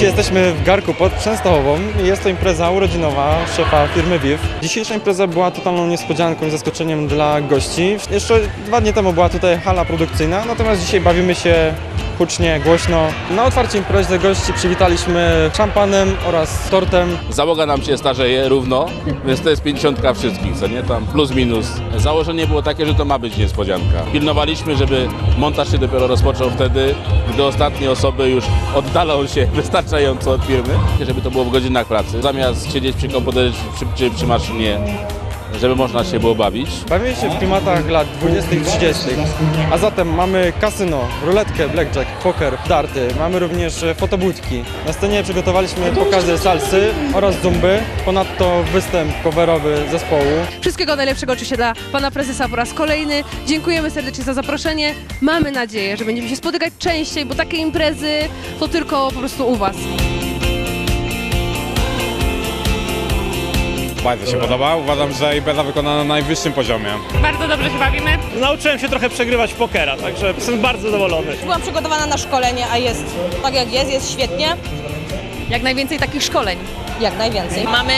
Jesteśmy w Garku pod Częstochową jest to impreza urodzinowa szefa firmy WIF. Dzisiejsza impreza była totalną niespodzianką i zaskoczeniem dla gości. Jeszcze dwa dni temu była tutaj hala produkcyjna, natomiast dzisiaj bawimy się hucznie, głośno. Na otwarcie imprezy gości przywitaliśmy szampanem oraz tortem. Załoga nam się starzeje równo, więc to jest 50 wszystkich, co nie? Tam plus minus. Założenie było takie, że to ma być niespodzianka. Pilnowaliśmy, żeby montaż się dopiero rozpoczął wtedy, gdy ostatnie osoby już oddalą się wystarczająco od firmy, żeby to było w godzinach pracy. Zamiast siedzieć przy komputerze czy, czy przy maszynie, żeby można się było bawić. Bawimy się w klimatach lat 20. i 30. A zatem mamy kasyno, ruletkę, blackjack, poker, darty. Mamy również e, fotobudki. Na scenie przygotowaliśmy pokazy salsy oraz zumby. Ponadto występ coverowy zespołu. Wszystkiego najlepszego oczywiście dla pana prezesa po raz kolejny. Dziękujemy serdecznie za zaproszenie. Mamy nadzieję, że będziemy się spotykać częściej, bo takie imprezy to tylko po prostu u was. Bardzo się podoba. Uważam, że impreza wykonana na najwyższym poziomie. Bardzo dobrze się bawimy. Nauczyłem się trochę przegrywać pokera, także jestem bardzo zadowolony. Byłam przygotowana na szkolenie, a jest tak jak jest, jest świetnie, Jak najwięcej takich szkoleń. jak najwięcej. Mamy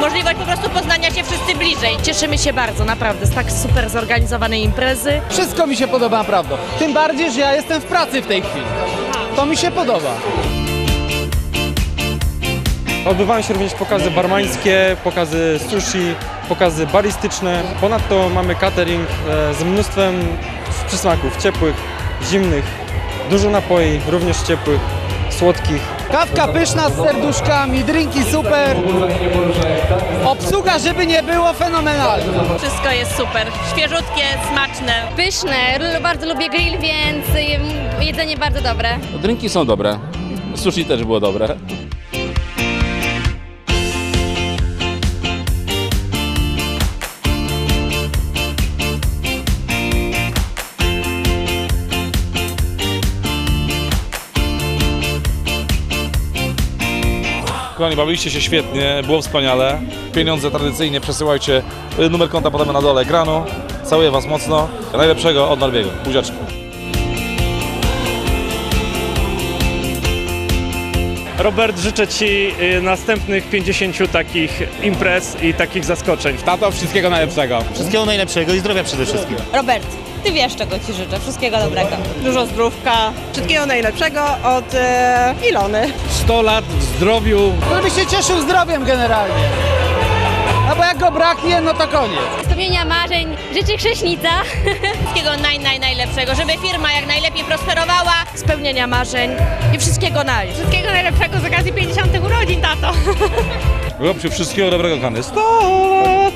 możliwość po prostu poznania się wszyscy bliżej. Cieszymy się bardzo, naprawdę, z tak super zorganizowanej imprezy. Wszystko mi się podoba naprawdę. Tym bardziej, że ja jestem w pracy w tej chwili. To mi się podoba. Odbywają się również pokazy barmańskie, pokazy sushi, pokazy baristyczne. Ponadto mamy catering e, z mnóstwem przysmaków ciepłych, zimnych, dużo napoi, również ciepłych, słodkich. Kawka pyszna z serduszkami, drinki super. Obsługa, żeby nie było, fenomenalna. Wszystko jest super. Świeżutkie, smaczne. Pyszne, bardzo lubię grill, więc jedzenie bardzo dobre. Drinki są dobre, sushi też było dobre. Kochani, bawiliście się świetnie, było wspaniale. Pieniądze tradycyjnie przesyłajcie. Y, Numer konta podamy na dole ekranu. Całuję Was mocno. Najlepszego od Norbiego. Buziaczki. Robert, życzę Ci y, następnych 50 takich imprez i takich zaskoczeń. Tato, wszystkiego najlepszego. Wszystkiego najlepszego i zdrowia przede wszystkim. Robert, ty wiesz czego ci życzę, wszystkiego dobrego. Dużo zdrówka. Wszystkiego najlepszego od e, Ilony. 100 lat w zdrowiu. Żeby się cieszył zdrowiem generalnie. No bo jak go braknie, no to koniec. Spełnienia marzeń życzy Krześnica. Wszystkiego naj, naj, najlepszego. Żeby firma jak najlepiej prosperowała. Spełnienia marzeń i wszystkiego naj. Wszystkiego najlepszego z okazji 50 urodzin, tato. Robcie wszystkiego dobrego, kochany. 100 lat,